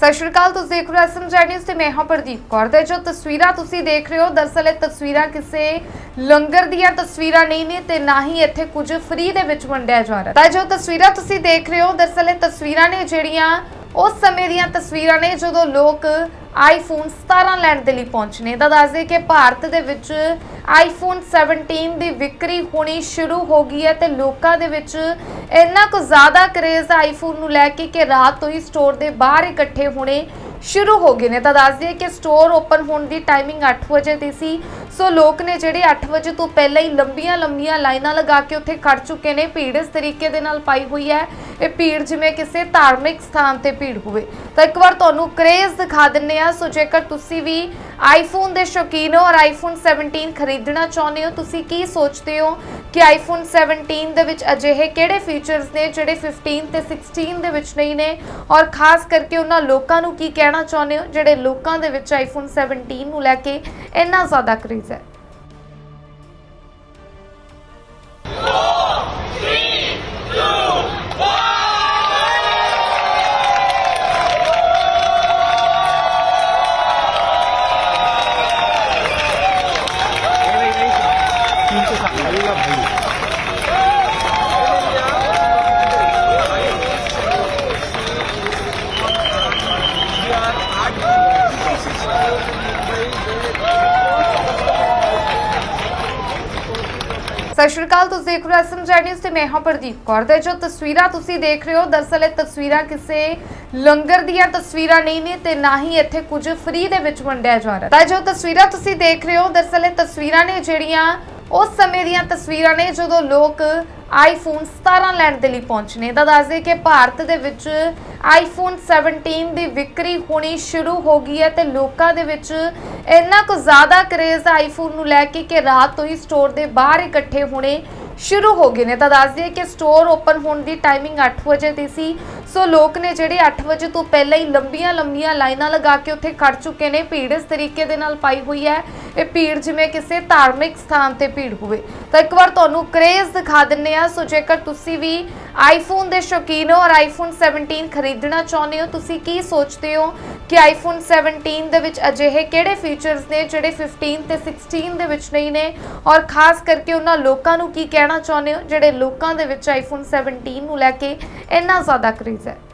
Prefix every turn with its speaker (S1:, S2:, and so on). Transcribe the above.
S1: ਅਕਾਲ, ਤੁਸੀਂ ਦੇਖ ਰਹੇ ਹੋ ਐਸਐਮ ਨਿਊਜ਼ ਤੇ ਮੈਂ ਹਾਂ ਪ੍ਰਦੀਪ ਕੌਰ ਤੇ ਜੋ ਤਸਵੀਰਾਂ ਤੁਸੀਂ ਦੇਖ ਰਹੇ ਹੋ ਦਰਅਸਲ ਇਹ ਤਸਵੀਰਾਂ ਕਿਸੇ ਲੰਗਰ ਦੀਆਂ ਤਸਵੀਰਾਂ ਨਹੀਂ ਨੇ ਤੇ ਨਾ ਹੀ ਇੱਥੇ ਕੁਝ ਫ੍ਰੀ ਦੇ ਵਿੱਚ ਵੰਡਿਆ ਜਾ ਰਿਹਾ। ਤਾਂ ਜੋ ਤਸਵੀਰਾਂ ਤੁਸੀਂ ਦੇਖ ਰਹੇ ਹੋ ਦਰਅਸਲ ਇਹ ਤਸਵੀਰਾਂ ਨੇ ਜਿਹੜੀਆਂ ਉਸ ਸਮੇਂ ਦੀਆਂ ਤਸਵੀਰਾਂ ਨੇ ਜਦੋਂ ਲੋਕ ਆਈਫੋਨ 17 ਲੈਣ ਦੇ ਲਈ ਪਹੁੰਚਨੇ ਤਾਂ ਦੱਸਦੇ ਕਿ ਭਾਰਤ ਦੇ ਵਿੱਚ ਆਈਫੋਨ 17 ਦੀ ਵਿਕਰੀ ਹੋਣੀ ਸ਼ੁਰੂ ਹੋ ਗਈ ਹੈ ਤੇ ਲੋਕਾਂ ਦੇ ਵਿੱਚ ਇੰਨਾ ਕੁ ਜ਼ਿਆਦਾ ਕਰੇਜ਼ ਆਈਫੋਨ ਨੂੰ ਲੈ ਕੇ ਕਿ ਰਾਤ ਤੋਂ ਹੀ ਸਟੋਰ ਦੇ ਬਾਹਰ ਇਕੱਠੇ ਹੋਣੇ ਸ਼ੁਰੂ ਹੋ ਗਏ ਨੇ। ਤਾਂ ਦੱਸ ਦਈਏ ਕਿ ਸਟੋਰ ਓਪਨ ਹੋਣ ਦੀ ਟਾਈਮਿੰਗ 8 ਵਜੇ ਦੀ ਸੀ। ਸੋ ਲੋਕ ਨੇ ਜਿਹੜੇ 8 ਵਜੇ ਤੋਂ ਪਹਿਲਾਂ ਹੀ ਲੰਬੀਆਂ ਲੰਬੀਆਂ ਲਾਈਨਾਂ ਲਗਾ ਕੇ ਉੱਥੇ ਖੜ ਚੁੱਕੇ ਨੇ। ਭੀੜ ਇਸ ਤਰੀਕੇ ਦੇ ਨਾਲ ਪਾਈ ਹੋਈ ਹੈ ਇਹ ਭੀੜ ਜਿਵੇਂ ਕਿਸੇ ਧਾਰਮਿਕ ਸਥਾਨ ਤੇ ਭੀੜ ਹੋਵੇ। ਤਾਂ ਇੱਕ ਵਾਰ ਤੁਹਾਨੂੰ ਕਰੇਜ਼ ਦਿਖਾ ਦਿੰਨੇ ਆ ਸੋ ਜੇਕਰ ਤੁਸੀਂ ਵੀ ਆਈਫੋਨ ਦੇ ਸ਼ੌਕੀਨ ਹੋ ਔਰ ਆਈਫੋਨ 17 ਖਰੀਦਣਾ ਚਾਹੁੰਦੇ ਹੋ, ਤੁਸੀਂ ਕੀ ਸੋਚਦੇ ਹੋ ਕਿ ਆਈਫੋਨ 17 ਦੇ ਵਿੱਚ ਅਜਿਹੇ ਕਿਹੜੇ ਫੀਚਰਸ ਨੇ ਜਿਹੜੇ 15 ਤੇ 16 ਦੇ ਵਿੱਚ ਨਹੀਂ ਨੇ? ਔਰ ਖਾਸ ਕਰਕੇ ਉਹਨਾਂ ਲੋਕਾਂ ਨੂੰ ਕੀ ਕਹਿਣਾ ਚਾਹੁੰਦੇ ਹੋ ਜਿਹੜੇ ਲੋਕਾਂ ਦੇ ਵਿੱਚ ਆਈਫੋਨ 17 ਨੂੰ ਲੈ ਕੇ ਇੰਨਾ ਜ਼ਿਆਦਾ ਕਰੇਜ਼ ਹੈ? ਸਤਿ ਸ਼੍ਰੀ ਅਕਾਲ, ਤੁਸੀਂ ਦੇਖ ਰਹੇ ਹੋ ਐਸਐਮ ਨਿਊਜ਼ ਤੇ ਮੈਂ ਹਾਂ ਪ੍ਰਦੀਪ ਕੌਰ ਤੇ ਜੋ ਤਸਵੀਰਾਂ ਤੁਸੀਂ ਦੇਖ ਰਹੇ ਹੋ ਦਰਅਸਲ ਇਹ ਤਸਵੀਰਾਂ ਕਿਸੇ ਲੰਗਰ ਦੀਆਂ ਤਸਵੀਰਾਂ ਨਹੀਂ ਨੇ ਤੇ ਨਾ ਹੀ ਇੱਥੇ ਕੁਝ ਫ੍ਰੀ ਦੇ ਵਿੱਚ ਵੰਡਿਆ ਜਾ ਰਿਹਾ। ਤਾਂ ਜੋ ਤਸਵੀਰਾਂ ਤੁਸੀਂ ਦੇਖ ਰਹੇ ਹੋ ਦਰਅਸਲ ਇਹ ਤਸਵੀਰਾਂ ਨੇ ਜਿਹੜੀਆਂ ਉਸ ਸਮੇਂ ਦੀਆਂ ਤਸਵੀਰਾਂ ਨੇ ਜਦੋਂ ਲੋਕ ਆਈਫੋਨ 17 ਲੈਣ ਦੇ ਲਈ ਪਹੁੰਚਨੇ ਤਾਂ ਦੱਸਦੇ ਕਿ ਭਾਰਤ ਦੇ ਵਿੱਚ ਆਈਫੋਨ 17 ਦੀ ਵਿਕਰੀ ਹੋਣੀ ਸ਼ੁਰੂ ਹੋ ਗਈ ਹੈ ਤੇ ਲੋਕਾਂ ਦੇ ਵਿੱਚ ਇੰਨਾ ਕੁ ਜ਼ਿਆਦਾ ਕਰੇਜ਼ ਆਈਫੋਨ ਨੂੰ ਲੈ ਕੇ ਕਿ ਰਾਤ ਤੋਂ ਹੀ ਸਟੋਰ ਦੇ ਬਾਹਰ ਇਕੱਠੇ ਹੋਣੇ ਸ਼ੁਰੂ ਹੋ ਗਏ ਨੇ। ਤਾਂ ਦੱਸ ਕਿ ਸਟੋਰ ਓਪਨ ਹੋਣ ਦੀ ਟਾਈਮਿੰਗ 8 ਵਜੇ ਦੀ ਸੀ। ਸੋ ਲੋਕ ਨੇ ਜਿਹੜੇ 8 ਵਜੇ ਤੋਂ ਪਹਿਲਾਂ ਹੀ ਲੰਬੀਆਂ ਲੰਬੀਆਂ ਲਾਈਨਾਂ ਲਗਾ ਕੇ ਉੱਥੇ ਖੜ ਚੁੱਕੇ ਨੇ, ਭੀੜ ਇਸ ਤਰੀਕੇ ਦੇ ਨਾਲ ਪਾਈ ਹੋਈ ਹੈ। ਇਹ ਭੀੜ ਜਿਵੇਂ ਕਿਸੇ ਧਾਰਮਿਕ ਸਥਾਨ ਤੇ ਭੀੜ ਹੋਵੇ। ਤਾਂ ਇੱਕ ਵਾਰ ਤੁਹਾਨੂੰ ਕਰੇਜ਼ ਦਿਖਾ ਦਿੰਨੇ ਆ ਸੋ ਜੇਕਰ ਤੁਸੀਂ ਵੀ ਆਈਫੋਨ ਦੇ ਸ਼ੌਕੀਨ ਹੋ ਔਰ ਆਈਫੋਨ 17 ਖਰੀਦਣਾ ਚਾਹੁੰਦੇ ਹੋ, ਤੁਸੀਂ ਕੀ ਸੋਚਦੇ ਹੋ ਕਿ ਆਈਫੋਨ 17 ਦੇ ਵਿੱਚ ਅਜਿਹੇ ਕਿਹੜੇ ਫੀਚਰਸ ਨੇ ਜਿਹੜੇ 15 ਤੇ 16 ਦੇ ਵਿੱਚ ਨਹੀਂ ਨੇ? ਔਰ ਖਾਸ ਕਰਕੇ ਉਹਨਾਂ ਲੋਕਾਂ ਨੂੰ ਕੀ ਕਹਿਣਾ ਚਾਹੁੰਦੇ ਹੋ, ਜਿਹੜੇ ਲੋਕਾਂ ਦੇ ਵਿੱਚ ਆਈਫੋਨ 17 ਨੂੰ ਲੈ ਕੇ ਇੰਨਾ ਜ਼ਿਆਦਾ ਕਰੇਜ਼ It.